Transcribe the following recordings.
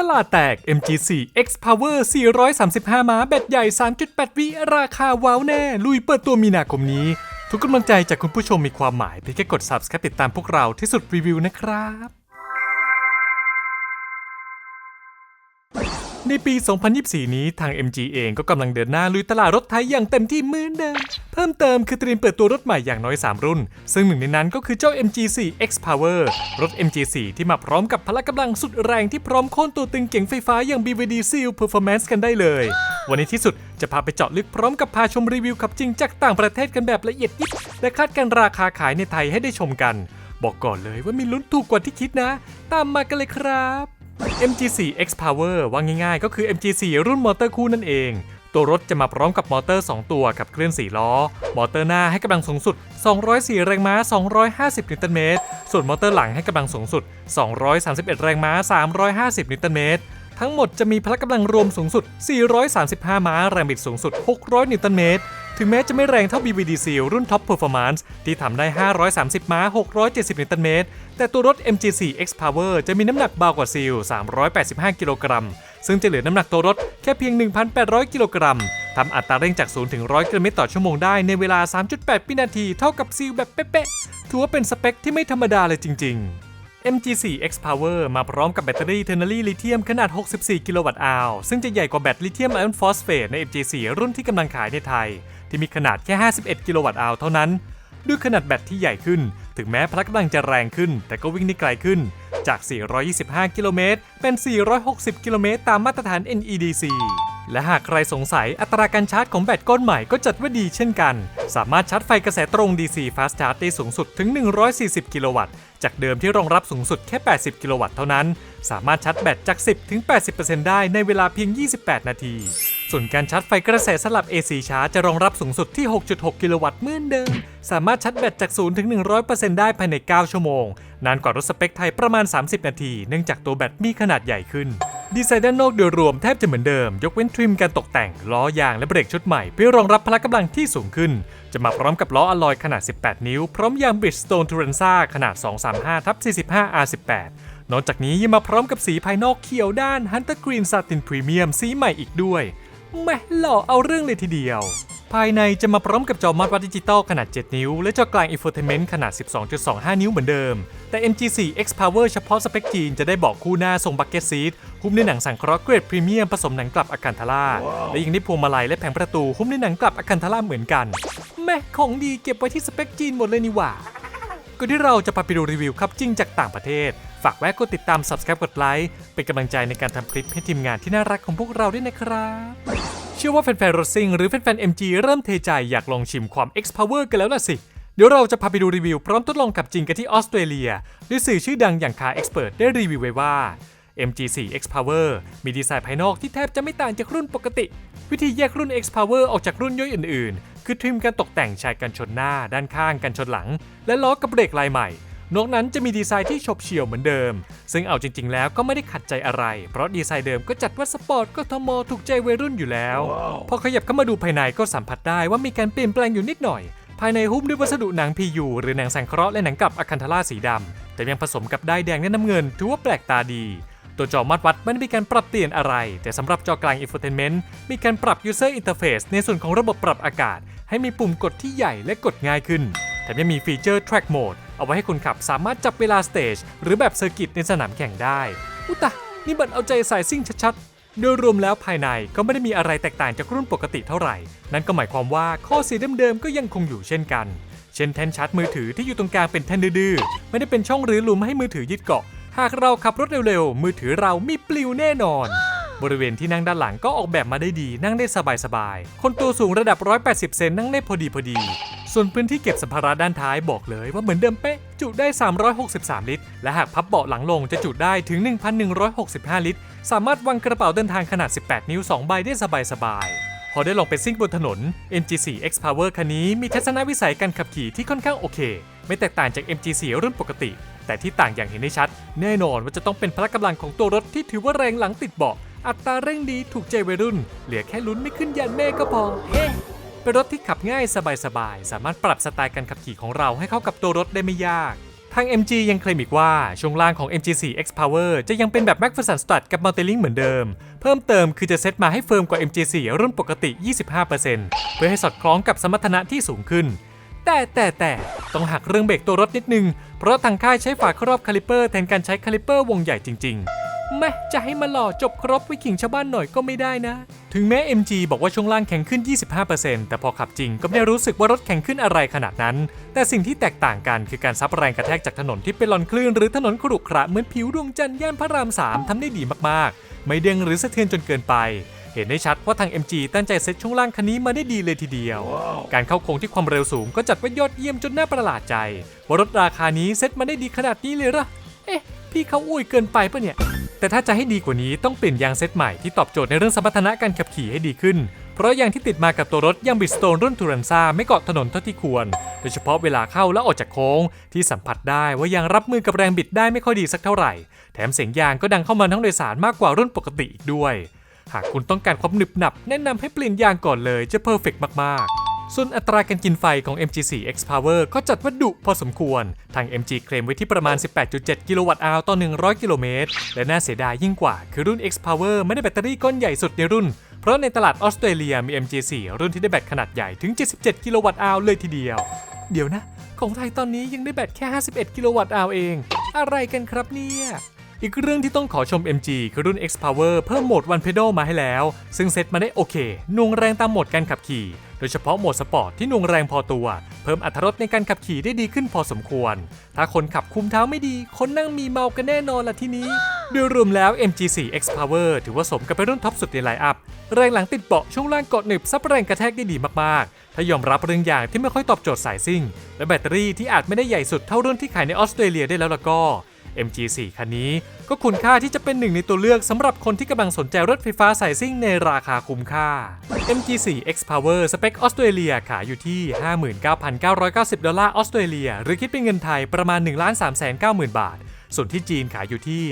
ตลาดแตก MG4 X Power 435 ม้าแบตใหญ่ 3.8 วิ ราคาว้าวแน่ ลุยเปิดตัวมีนาคมนี้ ทุกกำลังใจจากคุณผู้ชมมีความหมายเพียงแค่กด Subscribe ติดตามพวกเราที่สุดรีวิวนะครับ ในปี 2024 นี้ทาง MG เองก็กำลังเดินหน้าลุยตลาดรถไทยอย่างเต็มที่เหมือนเดิม เพิ่มเติมคือเตรียมเปิดตัวรถใหม่อย่างน้อย 3 รุ่น ซึ่งหนึ่งในนั้นก็คือเจ้า MG4 X Power รถ MG4 ที่มาพร้อมกับพละกำลังสุดแรงที่พร้อมโค่นตัวตึงเก่งไฟฟ้าอย่าง BVD Seal Performance กันได้เลย วันนี้ที่สุดจะพาไปเจาะลึกพร้อมกับพาชมรีวิวขับจริงจากต่างประเทศกันแบบละเอียดยิบและคาดการราคาขายในไทยให้ได้ชมกัน บอกก่อนเลยว่ามีลุ้นถูกกว่าที่คิดนะ ตามมากันเลยครับ MG4 X Power ว่าง่ายๆ ก็คือ MG4 รุ่นมอเตอร์คู่นั่นเอง ตัวรถจะมาพร้อมกับมอเตอร์ 2 ตัวขับเคลื่อน4ล้อ มอเตอร์หน้าให้กำลังสูงสุด 204 แรงม้า 250 นิวตันเมตร ส่วนมอเตอร์หลังให้กำลังสูงสุด 231 แรงม้า 350 นิวตันเมตรทั้งหมดจะมีพละกำลังรวมสูงสุด 435 ม้า แรงบิดสูงสุด 600 นิวตันเมตร ถึงแม้จะไม่แรงเท่า BVD Seal รุ่น Top Performance ที่ทำได้ 530 ม้า 670 นิวตันเมตร แต่ตัวรถ MG4 X Power จะมีน้ำหนักเบากว่า Seal 385 กิโลกรัม ซึ่งจะเหลือน้ำหนักตัวรถแค่เพียง 1,800 กิโลกรัมทำอัตราเร่งจาก 0 ถึง 100 กิโลเมตรต่อชั่วโมงได้ในเวลา 3.8 วินาที เท่ากับ Seal แบบเป๊ะๆ ถือว่าเป็นสเปคที่ไม่ธรรมดาเลยจริง ๆ MG4 X Power มาพร้อมกับแบตเตอรี่เทอร์นารีลิเธียมขนาด 64 กิโลวัตต์อาวซึ่งจะใหญ่กว่าแบตลิเธียมไอออนฟอสเฟตใน MG4 รุ่นที่กำลังขายในไทย ที่มีขนาดแค่ 51 กิโลวัตต์อาวเท่านั้น ด้วยขนาดแบตที่ใหญ่ขึ้น ถึงแม้พละกำลังจะแรงขึ้น แต่ก็วิ่งได้ไกลขึ้น จาก 425 กิโลเมตรเป็น 460 กิโลเมตรตามมาตรฐาน NEDC และหากใครสงสัยอัตราการชาร์จของแบตก้นใหม่ก็จัดว่าดีเช่นกัน สามารถชาร์จไฟกระแสตรง DC Fast Charge ได้สูงสุดถึง 140 กิโลวัตต์ จากเดิมที่รองรับสูงสุดแค่ 80 กิโลวัตต์เท่านั้น สามารถชาร์จแบตจาก 10 ถึง 80%ได้ในเวลาเพียง 28 นาที ส่วนการชาร์จไฟกระแสสลับ AC ชาร์จจะรองรับสูงสุดที่ 6.6 กิโลวัตต์เหมือนเดิม สามารถชาร์จแบตจาก 0 ถึง 100%ได้ภายใน 9 ชั่วโมง นานกว่ารถสเปคไทยประมาณ 30 นาที เนื่องจากตัวแบตมีขนาดใหญ่ขึ้น ดีไซน์ด้านนอกโดยรวมแทบจะเหมือนเดิม ยกเว้นทริมการตกแต่ง ล้อยางและเบรกชุดใหม่ เพื่อรองรับพละกำลังที่สูงขึ้น จะมาพร้อมกับล้ออะลอยขนาด 18 นิ้ว พร้อมยาง Bridgestone Turanza ขนาด 235ทับ45 R18 นอกจากนี้ยังมาพร้อมกับสีภายนอกเขียวด้าน Hunter Green Satin Premium สีใหม่อีกด้วยแม่หล่อเอาเรื่องเลยทีเดียว ภายในจะมาพร้อมกับจอมัดวัดดิจิตอลขนาด 7 นิ้ว และจอกลาง Infotainment ขนาด 12.25 นิ้วเหมือนเดิม แต่ MG4 X Power เฉพาะสเปคจีนจะได้บอกคู่หน้าทรงบักเก็ตซีทหุ้มด้วยหนังสังเคราะห์เกรดพรีเมียมผสมหนังกลับอาคันทาร่า และยังได้พวงมาลัยและแผงประตูหุ้มด้วยหนังกลับอาคันทาร่าเหมือนกัน แม่ของดีเก็บไว้ที่สเปคจีนหมดเลยนี่หว่าก่อนที่เราจะพาไปดูรีวิวครับจริงจากต่างประเทศ ฝากแวะกดติดตาม Subscribe กดไลค์เป็นกำลังใจในการทำคลิปให้ทีมงานที่น่ารักของพวกเราด้วยนะครับ เชื่อว่าแฟนๆรถซิ่งหรือแฟนๆ MG เริ่มเทใจอยากลองชิมความ X Power กันแล้วล่ะสิ เดี๋ยวเราจะพาไปดูรีวิวพร้อมทดลองขับจริงกันที่ออสเตรเลียด้วยสื่อชื่อดังอย่าง Car Expert ได้รีวิวไว้ว่า MG4 X Power มีดีไซน์ภายนอกที่แทบจะไม่ต่างจากรุ่นปกติ วิธีแยกรุ่น X Power ออกจากรุ่นย่อยอื่น ๆ คือทริมการตกแต่งชายกันชนหน้า ด้านข้างกันชนหลัง และล้อกับเบรกลายใหม่ นอกนั้นจะมีดีไซน์ที่ฉบเฉี่ยวเหมือนเดิม ซึ่งเอาจริง ๆ แล้วก็ไม่ได้ขัดใจอะไร เพราะดีไซน์เดิมก็จัดว่าสปอร์ตก็ทมถูกใจวัยรุ่นอยู่แล้ว พอขยับเข้ามาดูภายในก็สัมผัสได้ว่ามีการเปลี่ยนแปลงอยู่นิดหน่อย ภายในหุ้มด้วยวัสดุหนัง PU หรือหนังสังเคราะห์และหนังกลับอะคันทาร่าสีดำแต่ยังผสมกับด้ายแดงและน้ำเงินถือว่าแปลกตาดีตัวจอมัดวัดไม่ได้มีการปรับเปลี่ยนอะไร แต่สำหรับจอกลาง Infotainment มีการปรับ User Interface ในส่วนของระบบปรับอากาศ ให้มีปุ่มกดที่ใหญ่และกดง่ายขึ้น แถมยังมีฟีเจอร์ Track Mode เอาไว้ให้คนขับสามารถจับเวลาสเตจหรือแบบเซอร์กิตในสนามแข่งได้ อุตะนี่บันเอาใจสายซิ่งชัดๆ โดยรวมแล้วภายในก็ไม่ได้มีอะไรแตกต่างจากรุ่นปกติเท่าไหร่ นั่นก็หมายความว่าข้อเสียเดิมๆก็ยังคงอยู่เช่นกัน เช่นแท่นชาร์จมือถือที่อยู่ตรงกลางเป็นแท่นดื้อๆไม่ได้เป็นช่องหรือหลุมให้มือถือยึดเกาะ หากเราขับรถเร็วๆ มือถือเรามีปลิวแน่นอน บริเวณที่นั่งด้านหลังก็ออกแบบมาได้ดีนั่งได้สบายๆ คนตัวสูงระดับ 180 เซนนั่งได้พอดีพอดี ส่วนพื้นที่เก็บสัมภาระด้านท้ายบอกเลยว่าเหมือนเดิมเป๊ะ จุได้ 363 ลิตร และหากพับเบาะหลังลงจะจุได้ถึง 1,165 ลิตร สามารถวางกระเป๋าเดินทางขนาด 18 นิ้ว 2 ใบได้สบายๆพอได้ลองไปซิ่งบนถนน MG4 X Power คันนี้มีทัศนวิสัยการขับขี่ที่ค่อนข้างโอเค ไม่แตกต่างจาก MG4 รุ่นปกติ แต่ที่ต่างอย่างเห็นได้ชัด แน่นอนว่าจะต้องเป็นพละกำลังของตัวรถที่ถือว่าแรงหลังติดเบาะ อัตราเร่งดีถูกใจวัยรุ่น เหลือแค่ลุ้นไม่ขึ้นยันแม่ก็พอ เฮ้เป็นรถที่ขับง่ายสบายๆ สามารถปรับสไตล์การขับขี่ของเราให้เข้ากับตัวรถได้ไม่ยาก ทาง MG ยังเคลมอีกว่า ช่วงล่างของ MG4 X Power จะยังเป็นแบบ MacPherson Stud กับ Multilink เหมือนเดิม เพิ่มเติมคือจะเซตมาให้เฟิร์มกว่า MG4 รุ่นปกติ 25%เพื่อให้สอดคล้องกับสมรรถนะที่สูงขึ้น แต่แต่แต่ต้องหักเรื่องเบรกตัวรถนิดนึง เพราะทางค่ายใช้ฝาครอบคาลิเปอร์แทนการใช้คาลิเปอร์วงใหญ่จริง ๆ แม่จะให้มาหล่อจบครบวิขิงชาวบ้านหน่อยก็ไม่ได้นะ ถึงแม้ MG บอกว่าช่วงล่างแข็งขึ้น 25%แต่พอขับจริงก็ไม่ได้รู้สึกว่ารถแข็งขึ้นอะไรขนาดนั้น แต่สิ่งที่แตกต่างกันคือการซับแรงกระแทกจากถนนที่เป็นลอนคลื่นหรือถนนขรุขระเหมือนผิวดวงจันทร์ย่านพระราม3ทำได้ดีมากๆ ไม่เด้งหรือสะเทือนจนเกินไปเห็นได้ชัดว่าทาง MG ตั้งใจเซตช่วงล่างคันนี้มาได้ดีเลยทีเดียวการเข้าโค้งที่ความเร็วสูงก็จัดว่ายอดเยี่ยมจนน่าประหลาดใจ ว่ารถราคานี้เซตมาได้ดีขนาดนี้เลยเหรอ เอ๊ะ พี่เขาอุ้ยเกินไปปะเนี่ย แต่ถ้าจะให้ดีกว่านี้ต้องเปลี่ยนยางเซตใหม่ที่ตอบโจทย์ในเรื่องสมรรถนะการขับขี่ให้ดีขึ้น เพราะยางที่ติดมากับตัวรถยังบิดสโตนรุ่นทูรันซาไม่เกาะถนนเท่าที่ควร โดยเฉพาะเวลาเข้าและออกจากโค้ง ที่สัมผัสได้ว่ายางรับมือกับแรงบิดได้ไม่ค่อยดีสักเท่าไหร่ แถมเสียงยางก็ดังเข้ามาทั้งโดยสารมากกว่ารุ่นปกติอีกด้วย หากคุณต้องการความหนึบหนับแนะนำให้เปลี่ยนยางก่อนเลยจะเพอร์เฟกมากๆ ส่วนอัตราการกินไฟของ MG4 X Power ก็จัดว่าดุพอสมควร ทาง MG เคลมไว้ที่ประมาณ 18.7 กิโลวัตต์อาวต่อ 100 กิโลเมตร และน่าเสียดายยิ่งกว่า คือรุ่น X Power ไม่ได้แบตเตอรี่ก้อนใหญ่สุดในรุ่น เพราะในตลาดออสเตรเลียมี MG4 รุ่นที่ได้แบตขนาดใหญ่ถึง 77 กิโลวัตต์อาวเลยทีเดียว เดี๋ยวนะ ของไทยตอนนี้ยังได้แบตแค่ 51 กิโลวัตต์อาวเอง อะไรกันครับเนี่ยอีกเรื่องที่ต้องขอชม MG คือรุ่น X Power เพิ่มโหมด One Pedal มาให้แล้ว ซึ่งเซตมาได้โอเคน่วงแรงตามโหมดการขับขี่ โดยเฉพาะโหมดสปอร์ตที่หน่วงแรงพอตัว เพิ่มอรรถรสในการขับขี่ได้ดีขึ้นพอสมควร ถ้าคนขับคุมเท้าไม่ดี คนนั่งมีเมากันแน่นอนละที่นี้ โดยรวมแล้ว MG4 X Power ถือว่าสมกับเป็นรุ่นท็อปสุดในไลน์อัพ แรงหลังติดเบาะช่วงล่างเกาะหนึบซับแรงกระแทกได้ดีมากๆ ถ้ายอมรับเรื่องอย่างที่ไม่ค่อยตอบโจทย์สายซิ่ง และแบตเตอรี่ที่อาจไม่ได้ใหญ่สุดเท่ารุ่นที่ขายในออสเตรเลียได้แล้วล่ะก็ MG4 คันนี้ก็คุณค่าที่จะเป็นหนึ่งในตัวเลือกสำหรับคนที่กำลังสนใจรถไฟฟ้าสายซิ่งในราคาคุ้มค่า MG4 X Power สเปคออสเตรเลียขายอยู่ที่ 59,990 ดอลลาร์ออสเตรเลีย หรือคิดเป็นเงินไทยประมาณ 1 3 9 0 0 0 0 บาท ส่วนที่จีนขายอยู่ที่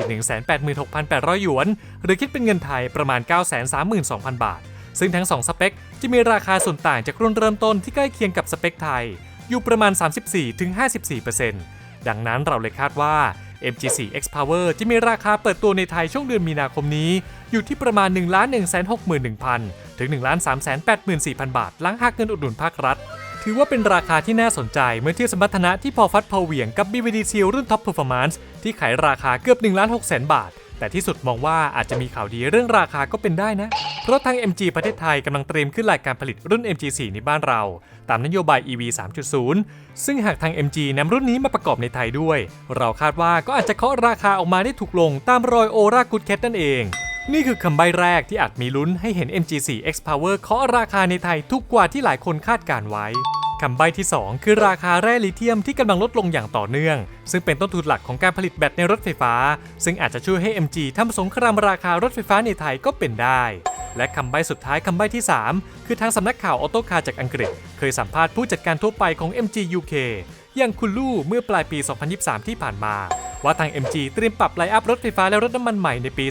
186,800 หยวน หรือคิดเป็นเงินไทยประมาณ 932,000 บาท ซึ่งทั้ง 2 สเปค จะมีราคาส่วนต่างจากรุ่นเริ่มต้นที่ใกล้เคียงกับสเปคไทย อยู่ประมาณ 34-54%ดังนั้นเราเลยคาดว่า MG4 X Power จะมีราคาเปิดตัวในไทยช่วงเดือนมีนาคมนี้ อยู่ที่ประมาณ 1 1 6 1 0 0 0 ถึง 1 3 8 4 0 0 0 บาท หลังหักเงินอุดหนุนภาครัฐ ถือว่าเป็นราคาที่น่าสนใจเมื่อเทียบสมรรถนะที่พอฟัดพอเหวี่ยงกับ BVD Seal รุ่น Top Performance ที่ขายราคาเกือบ1ล้าน6แสนบาท แต่ที่สุดมองว่าอาจจะมีข่าวดีเรื่องราคาก็เป็นได้นะ เพราะทาง MG ประเทศไทยกำลังเตรียมขึ้นรายการผลิตรุ่น MG4 ในบ้านเรา ตามนโยบาย EV 3.0 ซึ่งหากทาง MG นำรุ่นนี้มาประกอบในไทยด้วย เราคาดว่าก็อาจจะเคาะราคาออกมาได้ถูกลงตามรอยโอรากูดแคทนั่นเอง นี่คือคำใบ้แรกที่อาจมีลุ้นให้เห็น MG4 X Power เคาะราคาในไทยถูกกว่าที่หลายคนคาดการไว้ คำใบ้ที่ 2 คือราคาแร่ลิเธียมที่กำลังลดลงอย่างต่อเนื่อง ซึ่งเป็นต้นทุนหลักของการผลิตแบตในรถไฟฟ้า ซึ่งอาจจะช่วยให้ MG ทำสงครามราคารถไฟฟ้าในไทยก็เป็นได้ และคำใบ้สุดท้ายคำใบ้ที่ 3 คือทางสำนักข่าวออโตคาจากอังกฤษ เคยสัมภาษณ์ผู้จัดการทั่วไปของ MG UK อย่างคุณลู่เมื่อปลายปี 2023 ที่ผ่านมา ว่าทาง MG เตรียมปรับไลน์อัพรถไฟฟ้าและรถน้ำมันใหม่ในปี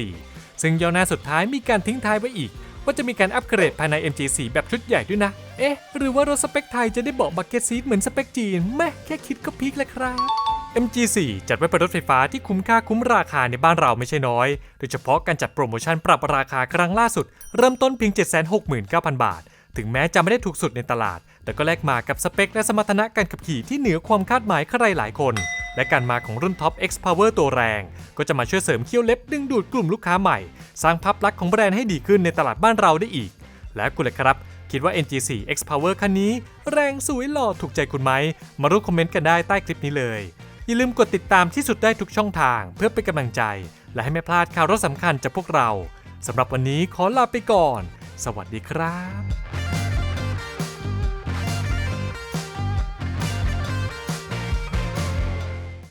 2024 ซึ่งย่อหน้าสุดท้ายมีการทิ้งท้ายไว้อีก ว่าจะมีการอัปเกรดภายใน MG4 แบบชุดใหญ่ด้วยนะ เอ๊ะ หรือว่ารถสเปคไทยจะได้เบาะบักเก็ตซีทเหมือนสเปคจีนแม่แค่คิดก็พีคแล้วครับ MG4 จัดไว้เป็นรถไฟฟ้าที่คุ้มค่าคุ้มราคาในบ้านเราไม่ใช่น้อย โดยเฉพาะการจัดโปรโมชั่นปรับราคาครั้งล่าสุด เริ่มต้นเพียง 769,000 บาท ถึงแม้จะไม่ได้ถูกสุดในตลาด แต่ก็แลกมากับสเปคและสมรรถนะการขับขี่ที่เหนือความคาดหมายใครหลายคน และการมาของรุ่นท็อป X Power ตัวแรง ก็จะมาช่วยเสริมเขี้ยวเล็บดึงดูดกลุ่มลูกค้าใหม่ สร้างภาพลักษณ์ของแบรนด์ให้ดีขึ้นในตลาดบ้านเราได้อีก และคุณเลยครับ คิดว่า NG4 X Power คันนี้ แรงสวยหล่อถูกใจคุณไหม มาร่วมคอมเมนต์กันได้ใต้คลิปนี้เลย อย่าลืมกดติดตามที่สุดได้ทุกช่องทาง เพื่อเป็นกำลังใจ และให้ไม่พลาดข่าวรถสำคัญจากพวกเราสำหรับวันนี้ขอลาไปก่อน สวัสดีครับ